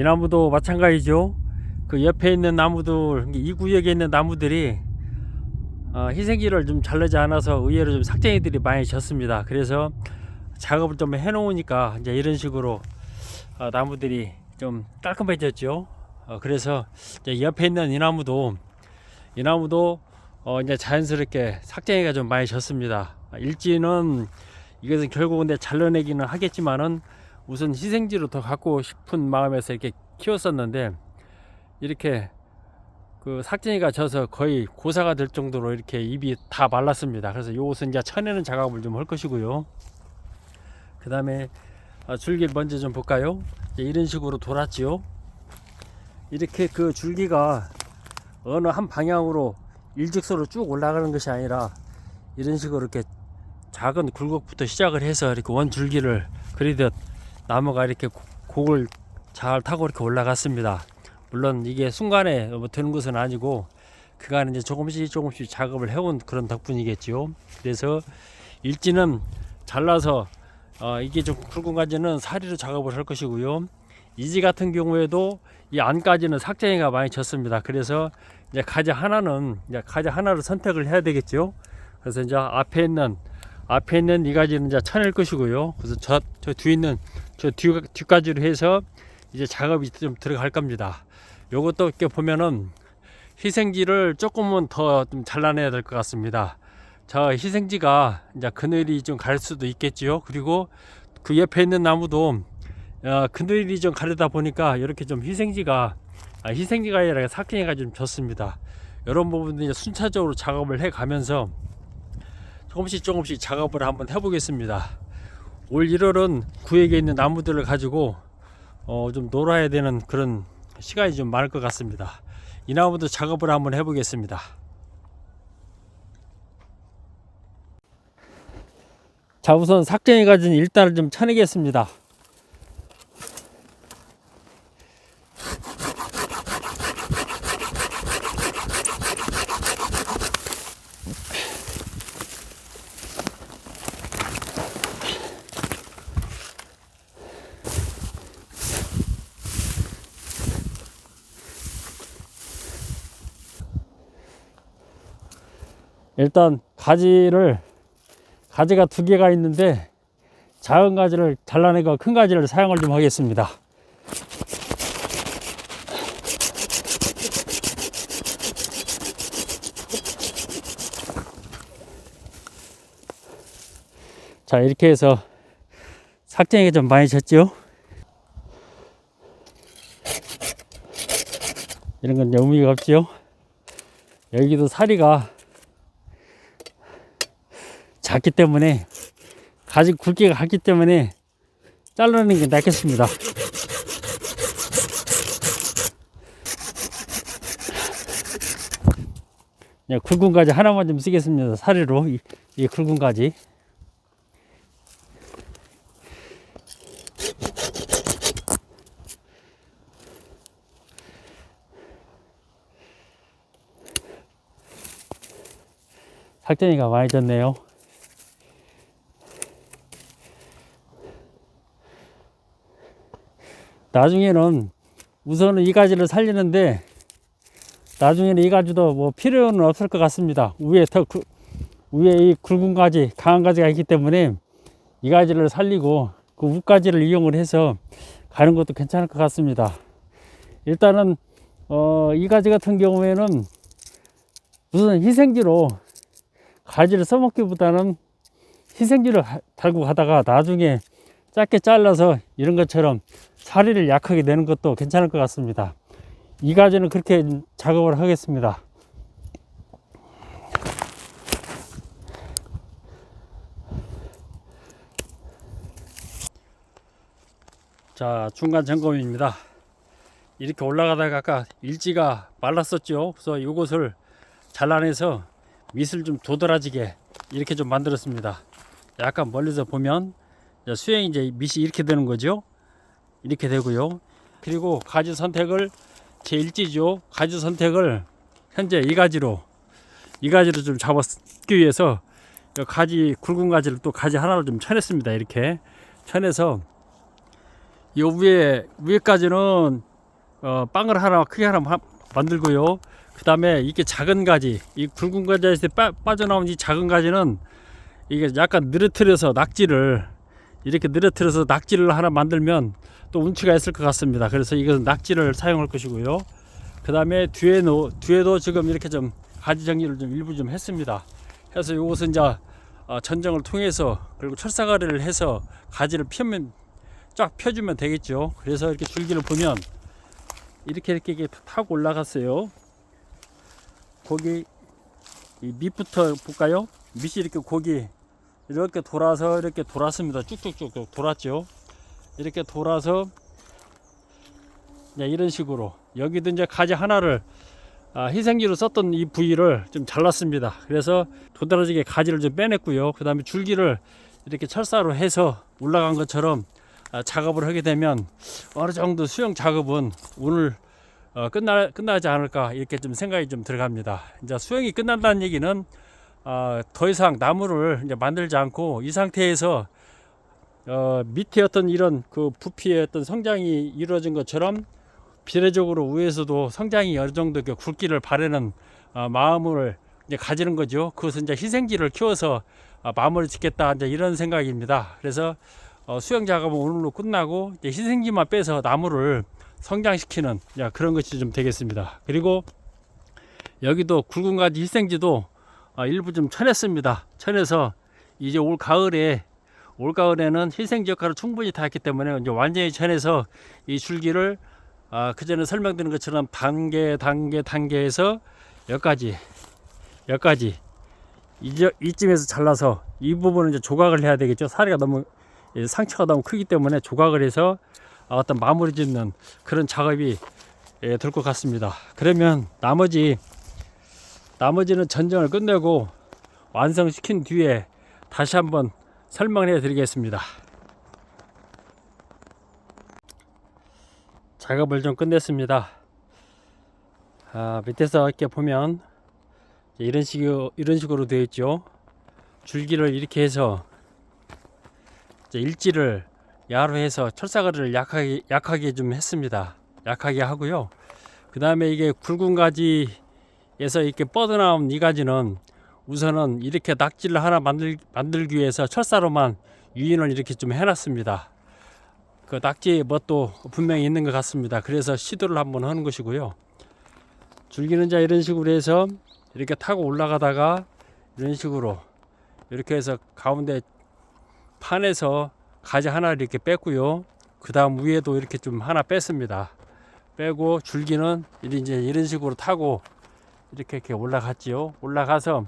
이 나무도 마찬가지죠. 그 옆에 있는 나무들, 이 구역에 있는 나무들이 어, 희생지를 좀 잘라지 않아서 의외로 좀 삭쟁이들이 많이 졌습니다. 그래서 작업을 좀 해놓으니까 이제 이런 식으로 어, 나무들이 좀 깔끔해졌죠. 어, 그래서 이제 옆에 있는 이 나무도 이 나무도 어, 이제 자연스럽게 삭쟁이가 좀 많이 졌습니다. 아, 일지는 이것은 결국은 내 잘라내기는 하겠지만은 우선 희생지로 더 갖고 싶은 마음에서 이렇게 키웠었는데 이렇게 그 삭쟁이가 져서 거의 고사가 될 정도로 이렇게 잎이 다 말랐습니다. 그래서 요것은 이제 쳐내는 작업을 좀 할 것이고요. 그 다음에 줄기 먼저 좀 볼까요? 이런 식으로 돌았지요. 이렇게 그 줄기가 어느 한 방향으로 일직선으로 쭉 올라가는 것이 아니라 이런 식으로 이렇게 작은 굴곡부터 시작을 해서 이렇게 원 줄기를 그리듯 나무가 이렇게 고- 곡을 잘 타고 이렇게 올라갔습니다. 물론 이게 순간에 뭐 되는 것은 아니고 그간 이제 조금씩 조금씩 작업을 해온 그런 덕분이겠지요. 그래서 일지는 잘라서 어, 이게 좀 굵은 가지는 사리로 작업을 할 것이고요. 이지 같은 경우에도 이 안까지는 삭쟁이가 많이 졌습니다. 그래서 이제 가지 하나는 이제 가지 하나를 선택을 해야 되겠죠. 그래서 이제 앞에 있는 앞에 있는 이 가지는 이제 쳐낼 것이고요. 그래서 저, 저 뒤에 있는 저 뒤, 뒤까지로 해서 이제 작업이 좀 들어갈 겁니다. 요것도 이렇게 보면은 희생지를 조금은 더 좀 잘라내야 될 것 같습니다. 저 희생지가 이제 그늘이 좀 갈 수도 있겠지요. 그리고 그 옆에 있는 나무도 어, 그늘이 좀 가르다 보니까 이렇게 좀 희생지가 아, 희생지가 아니라 삭행이가 좀 졌습니다. 이런 부분들 이제 순차적으로 작업을 해 가면서 조금씩 조금씩 작업을 한번 해보겠습니다. 올 1월은 구역에 있는 나무들을 가지고 어, 좀 놀아야 되는 그런 시간이 좀 많을 것 같습니다. 이 나무도 작업을 한번 해보겠습니다. 자 우선 삭쟁이 가진 일단을 좀 쳐내겠습니다. 일단 가지를 가지가 두 개가 있는데 작은 가지를 잘라내고 큰 가지를 사용을 좀 하겠습니다. 자 이렇게 해서 삭쟁이가 좀 많이 졌죠. 이런 건 의미가 없지요. 여기도 사리가 작기 때문에 가지 굵기가 작기 때문에 잘라내는 게 낫겠습니다. 네, 굵은 가지 하나만 좀 쓰겠습니다. 사리로 이, 이 굵은 가지. 살덩이가 많이 졌네요. 나중에는 우선은 이 가지를 살리는데 나중에는 이 가지도 뭐 필요는 없을 것 같습니다. 위에 더 굵- 위에 이 굵은 가지, 강한 가지가 있기 때문에 이 가지를 살리고 그 윗가지를 이용을 해서 가는 것도 괜찮을 것 같습니다. 일단은 어, 이 가지 같은 경우에는 우선 희생지로 가지를 써먹기보다는 희생지를 하- 달고 가다가 나중에 짧게 잘라서 이런 것처럼 사리를 약하게 내는 것도 괜찮을 것 같습니다. 이 가지는 그렇게 작업을 하겠습니다. 자, 중간 점검입니다. 이렇게 올라가다가 아까 일지가 말랐었죠. 그래서 이것을 잘라내서 밑을 좀 도드라지게 이렇게 좀 만들었습니다. 약간 멀리서 보면 수행이 이제 밑이 이렇게 되는 거죠. 이렇게 되고요. 그리고 가지 선택을 제 일지죠. 가지 선택을 현재 이 가지로 이 가지로 좀 잡았기 위해서 이 가지 굵은 가지를 또 가지 하나를 좀 쳐냈습니다. 이렇게 쳐내서 요 위에 위에까지는 어, 빵을 하나 크게 하나 마- 만들고요. 그 다음에 이게 작은 가지, 이 굵은 가지에서 빠, 빠져나온 이 작은 가지는 이게 약간 느려뜨려서 낙지를 이렇게 느려뜨려서 낙지를 하나 만들면 또 운치가 있을 것 같습니다. 그래서 이것은 낙지를 사용할 것이고요. 그 다음에 뒤에도 뒤에도 지금 이렇게 좀 가지 정리를 좀 일부 좀 했습니다. 해서 이것은 이제 어, 전정을 통해서 그리고 철사가리를 해서 가지를 펴면 쫙 펴주면 되겠죠. 그래서 이렇게 줄기를 보면 이렇게 이렇게, 이렇게 타고 올라갔어요. 거기 이 밑부터 볼까요? 밑이 이렇게 고기 이렇게 돌아서 이렇게 돌았습니다. 쭉쭉쭉 돌았죠. 이렇게 돌아서 이런 식으로 여기도 이제 가지 하나를 아, 희생지로 썼던 이 부위를 좀 잘랐습니다. 그래서 도드라지게 가지를 좀 빼냈고요. 그 다음에 줄기를 이렇게 철사로 해서 올라간 것처럼 아, 작업을 하게 되면 어느 정도 수영 작업은 오늘 어, 끝나 끝나지 않을까 이렇게 좀 생각이 좀 들어갑니다. 이제 수영이 끝난다는 얘기는 어, 더 이상 나무를 이제 만들지 않고 이 상태에서 어, 밑에 어떤 이런 그 부피의 어떤 성장이 이루어진 것처럼 비례적으로 위에서도 성장이 어느 정도 그 굵기를 바라는 어, 마음을 이제 가지는 거죠. 그것은 이제 희생지를 키워서 어, 마무리 짓겠다 이제 이런 생각입니다. 그래서 어, 수영 작업은 오늘로 끝나고 이제 희생지만 빼서 나무를 성장시키는 야, 그런 것이 좀 되겠습니다. 그리고 여기도 굵은 가지 희생지도 어, 일부 좀 쳐냈습니다. 쳐내서 이제 올 가을에 올 가을에는 희생지 역할을 충분히 다 했기 때문에 이제 완전히 쳐내서 이 줄기를 아, 그 전에 설명드린 것처럼 단계 단계 단계에서 여기까지 여기까지 이제 이쯤에서 잘라서 이 부분은 이제 조각을 해야 되겠죠. 사리가 너무 예, 상처가 너무 크기 때문에 조각을 해서 아, 어떤 마무리 짓는 그런 작업이 예, 될 것 같습니다. 그러면 나머지 나머지는 전정을 끝내고 완성시킨 뒤에 다시 한번 설명해 드리겠습니다. 작업을 좀 끝냈습니다. 아, 밑에서 이렇게 보면 이런 식으로 이런 식으로 되어 있죠. 줄기를 이렇게 해서 일지를 야로 해서 철사가리를 약하게 약하게 좀 했습니다. 약하게 하고요. 그 다음에 이게 굵은 가지 에서 이렇게 뻗어나온 이 가지는 우선은 이렇게 낙지를 하나 만들, 만들기 위해서 철사로만 유인을 이렇게 좀 해놨습니다. 그 낙지의 멋도 분명히 있는 것 같습니다. 그래서 시도를 한번 하는 것이고요. 줄기는 자 이런 식으로 해서 이렇게 타고 올라가다가 이런 식으로 이렇게 해서 가운데 판에서 가지 하나 이렇게 뺐고요. 그 다음 위에도 이렇게 좀 하나 뺐습니다. 빼고 줄기는 이제 이런 식으로 타고 이렇게 이렇게 올라갔지요. 올라가서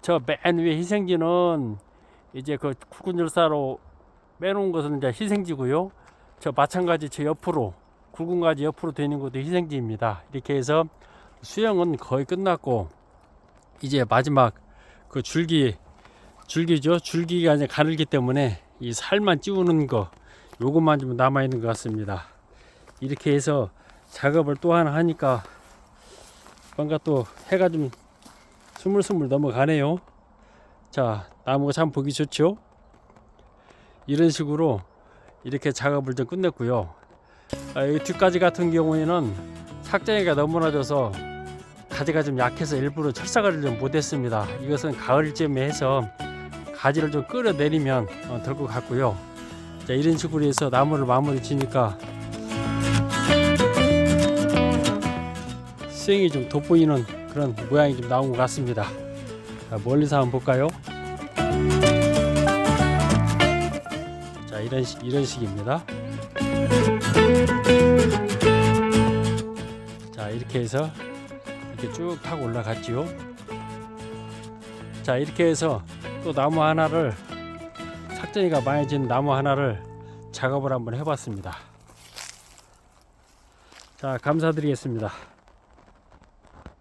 저 맨 위에 희생지는 이제 그 굵은절사로 빼놓은 것은 이제 희생지고요. 저 마찬가지 저 옆으로 굵은 가지 옆으로 되는 것도 희생지입니다. 이렇게 해서 수영은 거의 끝났고 이제 마지막 그 줄기 줄기죠. 줄기가 이제 가늘기 때문에 이 살만 찌우는 거 요것만 좀 남아 있는 것 같습니다. 이렇게 해서 작업을 또 하나 하니까 뭔가 또 해가 좀 스물스물 넘어가네요. 자, 나무가 참 보기 좋죠? 이런 식으로 이렇게 작업을 좀 끝냈고요. 아, 이 뒷가지 같은 경우에는 삭장이가 너무 낮아서 가지가 좀 약해서 일부러 철사가를 좀 못했습니다. 이것은 가을쯤에 해서 가지를 좀 끌어내리면 어, 될것 같고요. 자, 이런 식으로 해서 나무를 마무리 지니까 수행이 좀 돋보이는 그런 모양이 좀 나온 것 같습니다. 자, 멀리서 한번 볼까요? 자, 이런 식, 이런 식입니다. 자, 이렇게 해서 이렇게 쭉 타고 올라갔지요. 자, 이렇게 해서 또 나무 하나를 삭전이가 많이 진 나무 하나를 작업을 한번 해봤습니다. 자, 감사드리겠습니다.